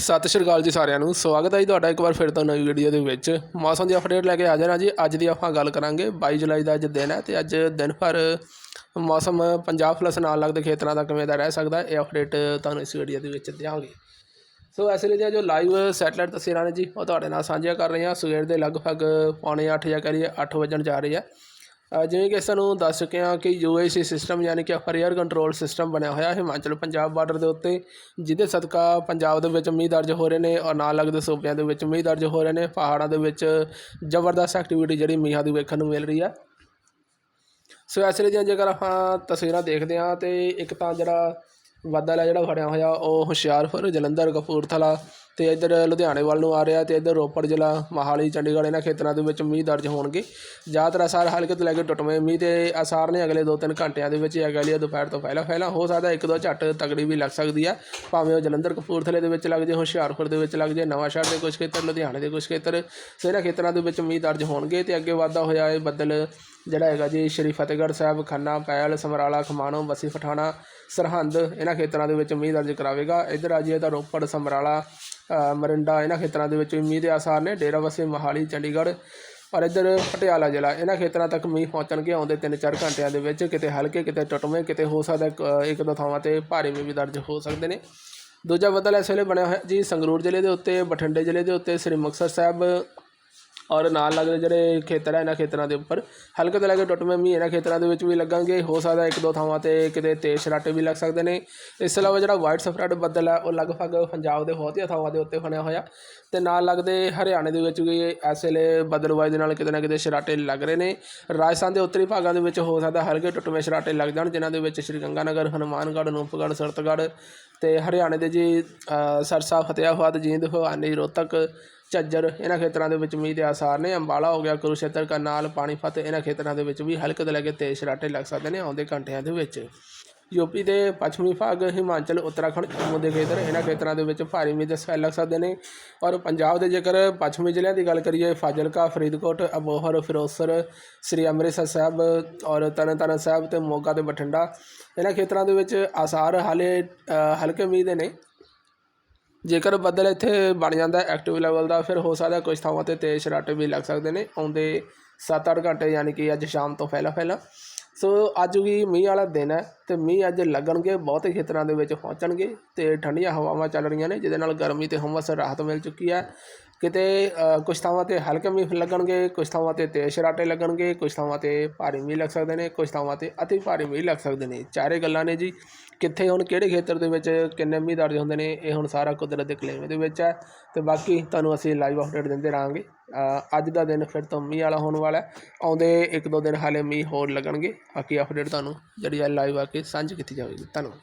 ਸਤਿ ਸ਼੍ਰੀ ਅਕਾਲ ਜੀ ਸਾਰਿਆਂ ਨੂੰ। ਸਵਾਗਤ ਹੈ ਜੀ ਤੁਹਾਡਾ ਇੱਕ ਵਾਰ ਫਿਰ ਤੋਂ ਨਵੀਂ ਵੀਡੀਓ ਦੇ ਵਿੱਚ। ਮੌਸਮ ਦੀ ਅਪਡੇਟ ਲੈ ਕੇ ਆ ਜਾਣਾ ਜੀ। ਅੱਜ ਦੀ ਆਪਾਂ ਗੱਲ ਕਰਾਂਗੇ 22 ਜੁਲਾਈ ਦਾ ਅੱਜ ਦਿਨ ਹੈ ਤੇ ਅੱਜ ਦਿਨ ਭਰ ਮੌਸਮ ਪੰਜਾਬ ਪਲਸ ਨਾਲ ਲੱਗਦੇ ਖੇਤਰਾਂ ਦਾ ਕਿਵੇਂ ਦਾ ਰਹਿ ਸਕਦਾ ਇਹ ਅਪਡੇਟ ਤੁਹਾਨੂੰ ਇਸ ਵੀਡੀਓ ਦੇ ਵਿੱਚ ਦਿਆਂਗੇ। ਸੋ ਇਸ ਲਈ ਦੀਆਂ ਜੋ ਲਾਈਵ ਸੈਟਲਾਈਟ ਤਸਵੀਰਾਂ ਨੇ ਜੀ, ਉਹ ਤੁਹਾਡੇ ਨਾਲ ਸਾਂਝੀਆਂ ਕਰ ਰਹੇ ਹਾਂ ਸਵੇਰ ਦੇ ਲਗਭਗ ਪੌਣੇ 8 ਜਾਂ ਕਰੀਏ 8 ਵਜਣ ਜਾ ਰਹੀ ਹੈ ਜਿਵੇਂ ਕਿ ਸਾਨੂੰ ਦੱਸ ਚੁੱਕੇ ਹਾਂ ਕਿ ਯੂਏਸੀ ਸਿਸਟਮ ਯਾਨੀ ਕਿ ਅਪਰ 에ਅਰ ਕੰਟਰੋਲ ਸਿਸਟਮ ਬਣਿਆ ਹੋਇਆ ਹਿਮਾਚਲ ਪੰਜਾਬ ਬਾਰਡਰ ਦੇ ਉੱਤੇ, ਜਿਹਦੇ ਸਦਕਾ ਪੰਜਾਬ ਦੇ ਵਿੱਚ ਮੀਂਹ ਦਰਜ ਹੋ ਰਹੇ ਨੇ ਔਰ ਨਾਲ ਲੱਗਦੇ ਸੂਬਿਆਂ ਦੇ ਵਿੱਚ ਮੀਂਹ ਦਰਜ ਹੋ ਰਹੇ ਨੇ, ਪਹਾੜਾਂ ਦੇ ਵਿੱਚ ਜ਼ਬਰਦਸਤ ਐਕਟੀਵਿਟੀ ਜਿਹੜੀ ਮੀਂਹਾਂ ਦੀ ਵੇਖਣ ਨੂੰ ਮਿਲ ਰਹੀ ਹੈ ਸੋ ਇਸ ਲਈ ਦੀਆਂ ਜੇਕਰ ਆਪਾਂ ਤਸਵੀਰਾਂ ਦੇਖਦੇ ਹਾਂ ਤੇ ਇੱਕ ਤਾਂ ਜਿਹੜਾ ਵਾਧਾ ਹੈ ਜਿਹੜਾ ਫੜਿਆ ਹੋਇਆ ਉਹ ਹੁਸ਼ਿਆਰਪੁਰ, ਜਲੰਧਰ, ਕਪੂਰਥਲਾ ਤੇ ਇੱਧਰ ਲੁਧਿਆਣੇ ਵੱਲ ਨੂੰ ਆ ਰਿਹਾ ਤੇ ਇੱਧਰ ਰੋਪੜ ਜ਼ਿਲ੍ਹਾ ਮਹਾਲੀ, ਚੰਡੀਗੜ੍ਹ ਇਹਨਾਂ ਖੇਤਰਾਂ ਦੇ ਵਿੱਚ ਮੀਂਹ ਦਰਜ ਹੋਣਗੇ। ਜ਼ਿਆਦਾਤਰ ਅਸਾਰ ਹਲਕੇ ਤੋਂ ਲੈ ਕੇ ਟੁੱਟਵੇਂ ਮੀਂਹ ਦੇ ਅਸਾਰ ਨੇ ਅਗਲੇ 2-3 ਘੰਟਿਆਂ ਦੇ ਵਿੱਚ ਜਾਂ। ਅਗਲੀ ਦੁਪਹਿਰ ਤੋਂ ਪਹਿਲਾਂ ਪਹਿਲਾਂ ਹੋ ਸਕਦਾ ਇੱਕ ਦੋ ਝੱਟ ਤਗੜੀ ਵੀ ਲੱਗ ਸਕਦੀ ਆ। ਭਾਵੇਂ ਉਹ ਜਲੰਧਰ, ਕਪੂਰਥਲੇ ਦੇ ਵਿੱਚ ਲੱਗ ਜੇ ਹੁਸ਼ਿਆਰਪੁਰ ਦੇ ਵਿੱਚ ਲੱਗ ਜੇ ਨਵਾਂਸ਼ਹਿਰ ਦੇ ਕੁਝ ਖੇਤਰ, ਲੁਧਿਆਣੇ ਦੇ ਕੁਝ ਖੇਤਰ ਸੋ ਇਹਨਾਂ ਖੇਤਰਾਂ ਦੇ ਵਿੱਚ ਮੀਂਹ ਦਰਜ ਹੋਣਗੇ ਤੇ ਅੱਗੇ ਵਾਧਾ ਹੋਇਆ ਇਹ ਬੱਦਲ ਜਿਹੜਾ ਹੈਗਾ ਜੀ, ਸ਼੍ਰੀ ਫਤਿਹਗੜ੍ਹ ਸਾਹਿਬ, ਖੰਨਾ, ਪੈਲ, ਸਮਰਾਲਾ, ਖਮਾਣੋ ਬਸੀ ਪਠਾਣਾ, ਸਰਹੰਦ, ਇਹਨਾਂ ਖੇਤਰਾਂ ਦੇ ਵਿੱਚ ਮੀਂਹ ਦਰਜ ਕਰਾਵੇਗਾ। ਇੱਧਰ ਆ ਜਾਈਏ ਤਾਂ ਰੋਪੜ, ਸਮਰਾਲਾ ਮਰਿੰਡਾ ਇਹਨਾਂ ਖੇਤਰਾਂ ਦੇ ਵਿੱਚ ਵੀ ਮੀਂਹ ਦੇ ਆਸਾਰ ਨੇ, ਡੇਰਾ ਡੇਰਾਬੱਸੀ ਮੋਹਾਲੀ, ਚੰਡੀਗੜ੍ਹ ਔਰ ਇੱਧਰ ਪਟਿਆਲਾ ਜ਼ਿਲ੍ਹਾ, ਇਹਨਾਂ ਖੇਤਰਾਂ ਤੱਕ ਮੀਂਹ ਪਹੁੰਚਣਗੇ ਆਉਂਦੇ 3-4 ਘੰਟਿਆਂ ਦੇ ਵਿੱਚ ਕਿਤੇ ਹਲਕੇ, ਕਿਤੇ ਟੁੱਟਵੇਂ, ਕਿਤੇ ਹੋ ਸਕਦਾ ਇੱਕ- ਇੱਕ ਦੋ ਥਾਵਾਂ ਤੇ ਭਾਰੀ ਮੀਂਹ ਵੀ ਦਰਜ ਹੋ ਸਕਦੇ ਨੇ। ਦੂਜਾ ਬੱਦਲ ਇਸ ਵੇਲੇ ਬਣਿਆ ਹੋਇਆ ਜੀ ਸੰਗਰੂਰ ਜ਼ਿਲ੍ਹੇ ਦੇ ਉੱਤੇ, ਬਠਿੰਡੇ ਜ਼ਿਲ੍ਹੇ ਦੇ ਉੱਤੇ, ਸ੍ਰੀ ਮੁਕਤਸਰ ਸਾਹਿਬ ਔਰ ਨਾਲ ਲੱਗਦੇ ਜਿਹੜੇ ਖੇਤਰ ਹੈ ਇਹਨਾਂ ਖੇਤਰਾਂ ਦੇ ਉੱਪਰ। ਹਲਕੇ ਤੋਂ ਲੈ ਕੇ ਟੁੱਟਵੇਂ ਮੀਂਹ ਇਹਨਾਂ ਖੇਤਰਾਂ ਦੇ ਵਿੱਚ ਵੀ ਲੱਗਣਗੇ। ਹੋ ਸਕਦਾ ਇੱਕ ਦੋ ਥਾਵਾਂ ਤੇ ਕਿਤੇ ਤੇਜ਼ ਛਰਾਟੇ ਵੀ ਲੱਗ ਸਕਦੇ ਨੇ। ਇਸ ਤੋਂ ਇਲਾਵਾ ਜਿਹੜਾ ਵਾਈਟ ਸਫਰੈਡ ਬੱਦਲ ਹੈ ਉਹ ਲਗਭਗ ਪੰਜਾਬ ਦੇ ਬਹੁਤੀਆਂ ਥਾਵਾਂ ਦੇ ਉੱਤੇ ਬਣਿਆ ਹੋਇਆ। ਤੇ ਨਾਲ ਲੱਗਦੇ ਹਰਿਆਣੇ ਦੇ ਵਿੱਚ ਵੀ ਇਸ ਵੇਲੇ ਬੱਦਲਵਾਈ ਦੇ ਨਾਲ ਕਿਤੇ ਨਾ ਕਿਤੇ ਛਰਾਟੇ ਲੱਗ ਰਹੇ ਨੇ। ਰਾਜਸਥਾਨ ਦੇ ਉੱਤਰੀ ਭਾਗਾਂ ਦੇ ਵਿੱਚ ਹੋ ਸਕਦਾ ਹਲਕੇ ਟੁੱਟਵੇਂ ਛਰਾਟੇ ਲੱਗ ਜਾਣ, ਜਿਨ੍ਹਾਂ ਦੇ ਵਿੱਚ ਸ਼੍ਰੀ ਗੰਗਾਨਗਰ, ਹਨੂਮਾਨਗੜ੍ਹ ਅਨੂਪਗੜ੍ਹ ਸਰਤਗੜ੍ਹ ਤੇ ਹਰਿਆਣੇ ਦੇ ਜੀ ਸਰਸਾ ਫਤਿਆਬਾਦ ਜੀਂਦ, ਭਵਾਨੀ, ਰੋਹਤਕ ਝੱਜਰ, ਇਹਨਾਂ ਖੇਤਰਾਂ ਦੇ ਵਿੱਚ ਮੀਂਹ ਦੇ ਆਸਾਰ ਨੇ। ਅੰਬਾਲਾ ਹੋ ਗਿਆ ਕੁਰੂਸ਼ੇਤਰ ਕਰਨਾਲ, ਪਾਣੀਪਤ, ਇਹਨਾਂ ਖੇਤਰਾਂ ਦੇ ਵਿੱਚ ਵੀ ਹਲਕੇ ਤੋਂ ਲੈ ਕੇ ਤੇਜ਼ ਸਰਾਟੇ ਲੱਗ ਸਕਦੇ ਨੇ ਆਉਂਦੇ ਘੰਟਿਆਂ ਦੇ ਵਿੱਚ। ਯੂਪੀ ਦੇ ਪੱਛਮੀ ਭਾਗ, ਹਿਮਾਚਲ, ਉੱਤਰਾਖੰਡ, ਜੰਮੂ ਦੇ ਖੇਤਰ, ਇਹਨਾਂ ਖੇਤਰਾਂ ਦੇ ਵਿੱਚ ਭਾਰੀ ਮੀਂਹ ਦੇ ਸਪੈਲ ਲੱਗ ਸਕਦੇ ਨੇ। ਔਰ ਪੰਜਾਬ ਦੇ ਜੇਕਰ ਪੱਛਮੀ ਜ਼ਿਲ੍ਹਿਆਂ ਦੀ ਗੱਲ ਕਰੀਏ, ਫਾਜ਼ਿਲਕਾ, ਫਰੀਦਕੋਟ, ਅਬੋਹਰ ਫਿਰੋਜ਼ਸਰ ਸ੍ਰੀ ਅੰਮ੍ਰਿਤਸਰ ਸਾਹਿਬ ਔਰ ਤਰਨਤਾਰਨ ਸਾਹਿਬ ਤੇ ਮੋਗਾ ਤੇ ਬਠਿੰਡਾ, ਇਹਨਾਂ ਖੇਤਰਾਂ ਦੇ ਵਿੱਚ ਆਸਾਰ ਹਾਲੇ ਹਲਕੇ ਮੀਂਹ ਦੇ ਨੇ। ਜੇਕਰ ਬੱਦਲ ਇੱਥੇ ਬਣ ਜਾਂਦਾ ਐਕਟਿਵ ਲੈਵਲ ਦਾ, ਫਿਰ ਹੋ ਸਕਦਾ ਕੁਝ ਥਾਵਾਂ ਤੇ ਤੇਜ਼ ਛਰਾਟੇ ਵੀ ਲੱਗ ਸਕਦੇ ਨੇ। ਆਉਂਦੇ 7-8 ਘੰਟੇ ਯਾਨੀ ਕਿ ਅੱਜ ਸ਼ਾਮ ਤੋਂ ਪਹਿਲਾਂ ਪਹਿਲਾਂ। ਸੋ ਅੱਜ ਵੀ ਮੀਂਹ ਵਾਲਾ ਦਿਨ ਹੈ ਤੇ ਮੀਂਹ ਅੱਜ ਲੱਗਣਗੇ, ਬਹੁਤੇ ਖੇਤਰਾਂ ਦੇ ਵਿੱਚ ਪਹੁੰਚਣਗੇ ਤੇ ਠੰਡੀਆਂ ਹਵਾਵਾਂ ਚੱਲ ਰਹੀਆਂ ਨੇ, ਜਿਹਦੇ ਨਾਲ ਗਰਮੀ ਤੇ ਹਮਸ ਰਾਹਤ ਮਿਲ ਚੁੱਕੀ ਹੈ। ਕਿਤੇ ਅ, ਕੁਝ ਥਾਵਾਂ ਤੇ ਹਲਕੇ ਮੀਂਹ ਲੱਗਣਗੇ ਕੁਝ ਥਾਵਾਂ ਤੇ ਤੇਜ਼ ਛਰਾਟੇ ਲੱਗਣਗੇ ਕੁਝ ਥਾਵਾਂ ਤੇ ਭਾਰੀ ਮੀਂਹ ਲੱਗ ਸਕਦੇ ਨੇ ਕੁਝ ਥਾਵਾਂ ਤੇ ਅਤੀ ਭਾਰੀ ਮੀਂਹ ਲੱਗ ਸਕਦੇ ਨੇ। ਚਾਰੇ ਗੱਲਾਂ ਨੇ ਜੀ। ਕਿੱਥੇ ਹੁਣ ਕਿਹੜੇ ਖੇਤਰ ਦੇ ਵਿੱਚ ਕਿੰਨੇ ਮੀਂਹ ਦਰਜ ਹੁੰਦੇ ਨੇ ਇਹ ਹੁਣ ਸਾਰਾ ਕੁਦਰਤ ਦੇ ਕਲੇਵੇਂ ਦੇ ਵਿੱਚ ਹੈ। ਅਤੇ ਬਾਕੀ ਤੁਹਾਨੂੰ ਅਸੀਂ ਲਾਈਵ ਅਪਡੇਟ ਦਿੰਦੇ ਰਹਾਂਗੇ। ਅੱਜ ਦਾ ਦਿਨ ਫਿਰ ਤੋਂ ਮੀਂਹ ਵਾਲਾ ਹੋਣ ਵਾਲਾ ਹੈ। ਆਉਂਦੇ ਇੱਕ ਦੋ ਦਿਨ ਹਾਲੇ ਮੀਂਹ ਹੋਰ ਲੱਗਣਗੇ। ਬਾਕੀ ਅਪਡੇਟ ਤੁਹਾਨੂੰ ਜਿਹੜੀ ਹੈ ਲਾਈਵ ਆ ਕੇ ਸਾਂਝੀ ਕੀਤੀ ਜਾਵੇਗੀ। ਧੰਨਵਾਦ।